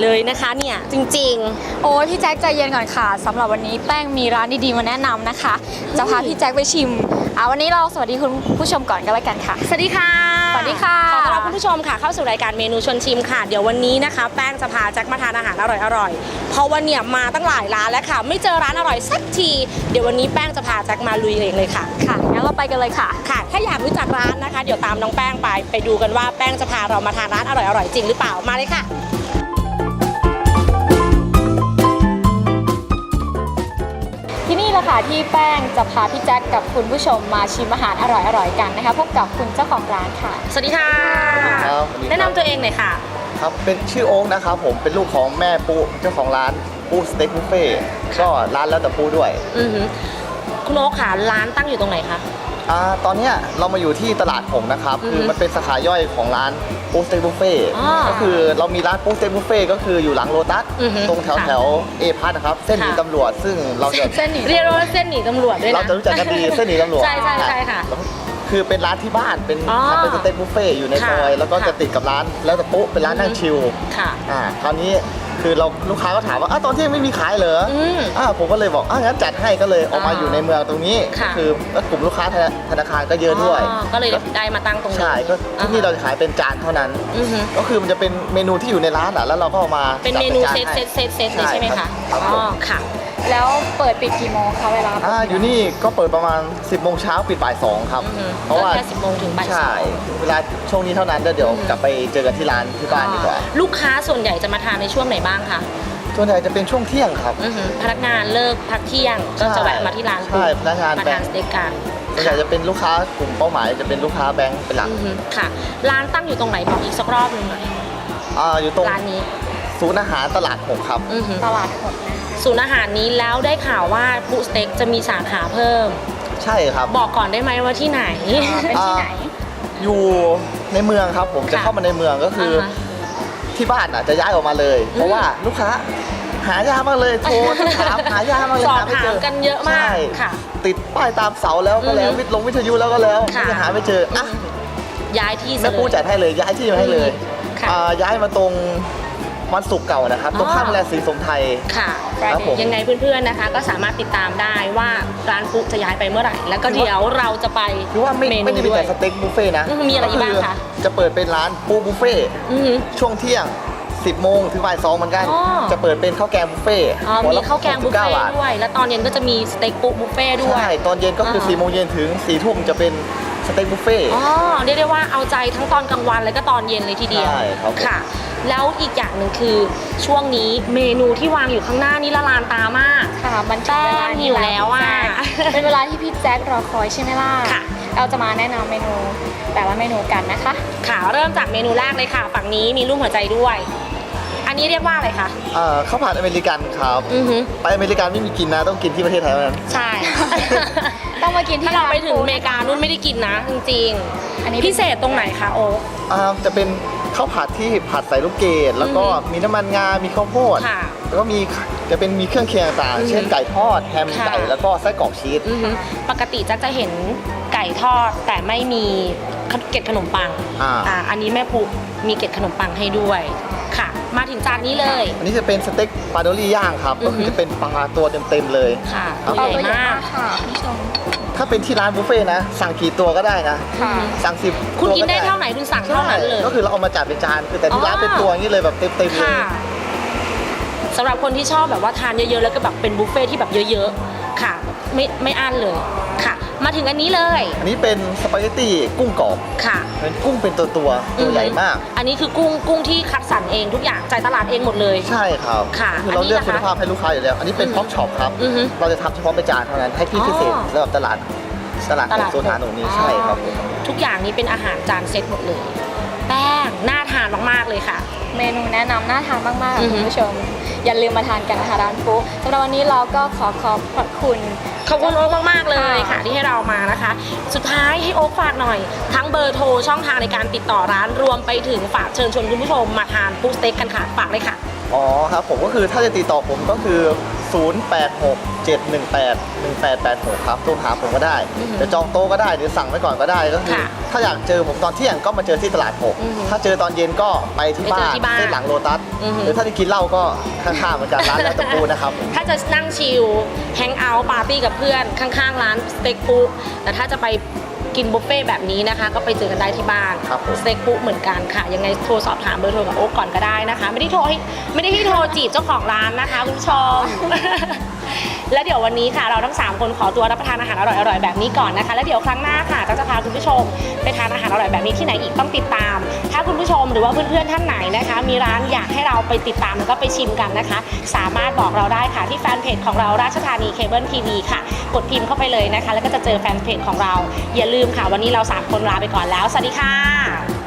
นก็ไม่อร่อยเลยนะคะเนี่ยจริง โอ้ยพี่แจ็คใจเย็นก่อนค่ะสำหรับวันนี้แป้งมีร้านดีๆมาแนะนำนะคะ จะพาพี่แจ็คไปชิมอ่าวันนี้เราสวัสดีคุณผู้ชมก่อนก็แล้วกันค่ะ ๆ สวัสดีค่ะ สวัสดีค่ะ ขอต้อนรับคุณผู้ชมค่ะเข้าสู่รายการเมนูชวนชิมค่ะ เดี๋ยววันนี้นะคะ แป้งจะพาแจ็คมาทานอาหารอร่อยๆ เพราะว่าเนี่ยมาตั้งหลายร้านแล้วค่ะ ไม่เจอร้านอร่อยสักที เดี๋ยววันนี้แป้งจะพาแจ็คมาลุยเองเลยค่ะ ค่ะงั้นเราไปกันเลยค่ะ ค่ะ ถ้าอยากรู้จักร้านนะคะ เดี๋ยวตามน้องแป้งไป ไปดูกันว่าแป้งจะพาเรามาทานร้านอร่อยๆ จริงหรือเปล่า มาเลยค่ะ นี่แหละค่ะที่แป้งจะพาพี่แจ็คกับคุณผู้ชมมาชิมอาหารอร่อยๆกันนะคะพบกับคุณเจ้าของร้านค่ะ สวัสดีค่ะครับ แนะนำตัวเองหน่อยค่ะ ครับเป็นชื่อโอ๊กนะครับผมเป็นลูกของแม่ปูเจ้าของร้านปูสเต็กบุฟเฟ่ก็ร้านแล้วแต่ปูด้วย อือหือคุณโอ๊คค่ะร้านตั้งอยู่ตรงไหนคะ อ่าตอนเนี้ยเรามาอยู่ที่ตลาดผมนะครับอือฮึคือมันเป็นสาขาย่อยของร้านปูสเต็กบุฟเฟ่อ่าก็คือเรามีร้านปูสเต็กบุฟเฟ่ก็คืออยู่หลังโลตัสอือฮึตรงแถวค่ะ แถวเอพัทนะครับ เส้นหนีค่ะ ตำรวจ ซึ่งเราจะ เส้นหนีเรียกว่าเส้นหนีตำรวจด้วยนะ เราจะรู้จักกันดี เส้นหนีตำรวจใช่ใช่ใช่ค่ะ แล้วคือเป็นร้านที่บ้านเป็นอ๋อทำเป็นสเต็กบุฟเฟ่อยู่ในค่ะซอยแล้วก็ค่ะ จะติดกับร้านแล้วแต่ปุ๊เป็นร้านนั่งชิลค่ะ อ่าคราวนี้คือเราลูกค้าก็ถามว่าอ้าวตอนเที่ยงไม่มีขายเหรออืม อ่าผมก็เลยบอกอ่างั้นจัดให้ก็เลยออกมาอ่าอยู่ในเมืองตรงนี้ค่ะก็คือแล้วกลุ่มลูกค้าธนาธนาคารก็เยอะด้วยอ๋อก็เลยได้มาตั้งตรงนี้ใช่ก็ที่นี่เราจะขายเป็นจานเท่านั้น อือหือก็คือมันจะเป็นเมนูที่อยู่ในร้านอะแล้วเราก็เอามาเป็นจัดเมนูจาเซตให้ เซตเซตเซตเลยใช่ไหมคะครับผอ๋อมค่ะ แล้วเปิดปิดกี่โมงคะเวลาอ่าอยู่นี่ก็เปิดประมาณ 10โมงเช้าปิดบ่ายสองครับอือหือเพราะว่าก็แค่10โมงถึงบ่ายสองใช่เวลาช่วงนี้เท่านั้นเดี๋ยวเดี๋ยวกลับไปเจอกันที่ร้านที่บ้านดีกว่าลูกค้าส่วนใหญ่จะมาทานในช่วงไหนบ้างคะส่วนใหญ่จะเป็นช่วงเที่ยงครับ อือหือพนักงานเลิกพักเที่ยงก็จะแวะมาที่ร้านใช่พนักงานมาแบทางนค์สเต็กกันส่วนใหญ่จะเป็นลูกค้ากลุ่มเป้าหมายจะเป็นลูกค้าแบงค์เป็นหลักอือหือค่ะ ร้านตั้งอยู่ตรงไหนบอกอีกสักรอบหนึ่งหน่อยอ่าอยู่ตรงร้านนี้ศูนย์อาหารตลาดหกครับ อือหือตลาดหดนะ ศูนย์อาหารนี้แล้วได้ข่าวว่าปูสเต็กจะมีสาขาเพิ่ม ใช่ครับ บอกก่อนได้ไหมว่าที่ไหนอ่าเป็นที่ไหน อยู่ในเมืองครับผมจะค่ะเข้ามาในเมืองก็คืออฮะที่บ้านอะจะย้ายออกมาเลย เพราะว่าลูกค้าหายากมากเลยโทรถามหายากมากเลยสอบหาไม่ถาเจมอกันเยอะมากใช่ค่ะติดป้ายตามเสาแล้วก็แล้วอือฮึวิทย์ลงวิทยุแล้วก็แล้วค่ะยังหาไม่เจออะย้ายที่ซะแม่เลปูยจัดให้เลยย้ายที่มาให้เลยค่ะอ่าย้ายมาตรง วันศุกร์เก่านะครับตรงอ๋อข้ามแลสีสมไทยค่ะครับผมยังไงเพื่อนๆนะคะ ก็สามารถติดตามได้ว่าร้านปุ๊จะย้ายไปเมื่อไหร่ แล้วก็คือว่าเดี๋ยวเราจะไปคือว่าไม่เมนูไม่ได้มีด้วแต่ยสเต็กบุฟเฟ่ต์นะอืมมีอะไรอีกบ้างคะอจะเปิดเป็นร้านปูบุฟเฟ่ต์อือหือช่วงเที่ยง10โมงถึงบ่ายสองเหมือนกันอ๋อจะเปิดเป็นข้าวแกงบุฟเฟ่ต์อ๋อหัมีละข้าวแกงบุฟเฟ่69ต์บาทด้วย แล้วตอนเย็นก็จะมีสเต็กปุ๊บุฟเฟ่ต์ด้วย ใช่ ตอนเย็นก็คืออ่า4โมงเย็นถึง4ทุ่มจะเป็นสเต็กบุฟเฟ่ต์อ๋อ เรียกได้ว่าเอาใจทั้งตอนกลางวันแล้วก็ตอนเย็นเลยทีเดียว ใช่ครับผมค่ะ แล้วอีกอย่างหนึ่งคือช่วงนี้เมนูที่วางอยู่ข้างหน้านี่ละลานตามาก ค่ะมันถึงเวลาแป้งหิวแล้วอะพี่แจ็คเป็นเวลาที่พี่แจ็ครอคอยใช่ไหมล่ะค่ะ เราจะมาแนะนำเมนูแต่ละเมนูกันนะคะ ค่ะเริ่มจากเมนูแรกเลยค่ะ ฝั่งนี้มีรูปหัวใจด้วย อันนี้เรียกว่าอะไรคะอ่าข้าวผัดอเมริกันครับอือฮึไปอเมริกันไม่มีกินนะต้องกินที่ประเทศไทยเท่านั้นใช่ต้องมากินที่ถ้าเราไปถึงอเมร้นริกานุ่นไม่ได้กินนะจริงอันนี้ๆพิเศษตรงไหนคะโอ๊คอ่าจะเป็น ข้าวผัดที่ผัดใส่ลูกเกดแล้วก็อือฮึมีน้ำมันงา มีข้าวโพดค่ะแล้วก็มีจะเป็นมีเครื่องเคียงต่างอือฮึๆเช่นไก่ทอดแฮมค่ะ ไก่แล้วก็ไส้กรอกชีส อือฮึปกติจะจะเห็นไก่ทอดแต่ไม่มีเกล็ดขนมปังอ่าอ่าอันนี้แม่ปุ๊มีเกล็ดขนมปังให้ด้วยค่ะ มาถึงจานนี้เลย อันนี้จะเป็นสเต็กปลาโดรี่ย่างครับอืก็อฮึคือจะเป็นปลาตัวเต็มๆเลย ค่ะครับ ตัวเอาใหญ่ตัวใหญ่มามากกค่ะคุณผู้ชม ถ้าเป็นที่ร้านบุฟเฟ่ต์นะ สั่งกี่ตัวก็ได้นะ ค่ะ สั่งสิบคุณกินได้เท่าไหนคุณสั่งเท่านั้นเลย ก็คือเราเอามาจัดเป็นจานคือแต่ที่ร้านอ๋อเป็นตัวอย่างนี้เลยแบบเต็มๆเลยค่ะสำหรับคนที่ชอบแบบว่าทานเยอะๆ แล้วก็แบบเป็นบุฟเฟ่ที่แบบเยอะๆ ค่ะ ไม่ไม่อั้นเลยค่ะ มาถึงอันนี้เลย อันนี้เป็นสปาเกตตี้กุ้งกรอบค่ะ เป็นกุ้งเป็นตัวตัวๆตัวใหญ่มาก อันนี้คือกุ้งกุ้งที่คัดสรรเองทุกอย่างจ่ายตลาดเองหมดเลย ใช่ครับค่ะคือเราเลือกอันนี้คุณนะคะภาพให้ลูกค้าอยู่แล้ว อันนี้เป็นอือฮึพ็อกช็อปครับอือฮึเราจะทำเฉพาะเป็นจานเท่านั้นให้ที่พิเศษอ๋อสำหรับตลาดตลาดตลาดโซนหาหนูนี้ใช่ครับผมทุกอย่างนี้เป็นอาหารจานเซ็ตหมดเลย แป้งน่าทานมากๆเลยค่ะ เมนูแนะนำน่าทานมากๆอืค่ะอฮึคุณผู้ชม อย่าลืมมาทานกันนะคะร้านฟูสำหรับวันนี้เราก็ขอขอบพระคุณ ขอบคุณโอ๊คมากๆเลยค่ะค่ะ ที่ให้เรามานะคะ สุดท้ายให้โอ๊คฝากหน่อย ทั้งเบอร์โทรช่องทางในการติดต่อร้านรวมไปถึงฝากเชิญชวนคุณผู้ชมมาทานปูสเต็กกันค่ะฝากเลยค่ะ อ๋อครับผมก็คือถ้าจะติดต่อผมก็คือ 0867181886 ครับโทรหาผมก็ได้อือฮึจะจองโต๊ะก็ได้หรือสั่งไว้ก่อนก็ได้ก็คือค่ะถ้าอยากเจอผมตอนเที่ยงก็มาเจอที่ตลาดหกอือฮึถ้าเจอตอนเย็นก็ไปที่ไปเจอบ้านที่บ้านเส้นหลังโลตัสอือฮึหรือถ้าที่กินเหล้าก็ข้างๆเหมือนกันร้านแล้วตะปูนะครับ ถ้าจะนั่งชิลแฮงเอาท์ปาร์ตี้กับเพื่อนข้างๆ ร้านสเต็กปุแต่ถ้าจะไป กินบุฟเฟ่ต์แบบนี้นะคะ ก็ไปเจอกันได้ที่บ้านครับผมสเต็กปุเหมือนกันค่ะ ยังไงโทรสอบถามเบอร์โทรกับโอ๊กก่อนก็ได้นะคะ ไม่ได้โทรให้ไม่ได้ให้โทรจีบเจ้าของร้านนะคะคุณผู้ชม และเดี๋ยววันนี้ค่ะเราทั้ง 3 คนขอตัวรับประทานอาหารอร่อยๆแบบนี้ก่อนนะคะ แล้วเดี๋ยวครั้งหน้าค่ะก็จะพาคุณผู้ชมไปทานอาหารอร่อยแบบนี้ที่ไหนอีกต้องติดตาม ถ้าคุณผู้ชมหรือว่าเพื่อนๆท่านไหนนะคะ มีร้านอยากให้เราไปติดตามแล้วก็ไปชิมกันนะคะ สามารถบอกเราได้ค่ะที่แฟนเพจของเราราชธานีเคเบิลทีวีค่ะ กดพิมพ์เข้าไปเลยนะคะ แล้วก็จะเจอแฟนเพจของเรา อย่าลืมค่ะ วันนี้เราสามคนลาไปก่อนแล้ว สวัสดีค่ะ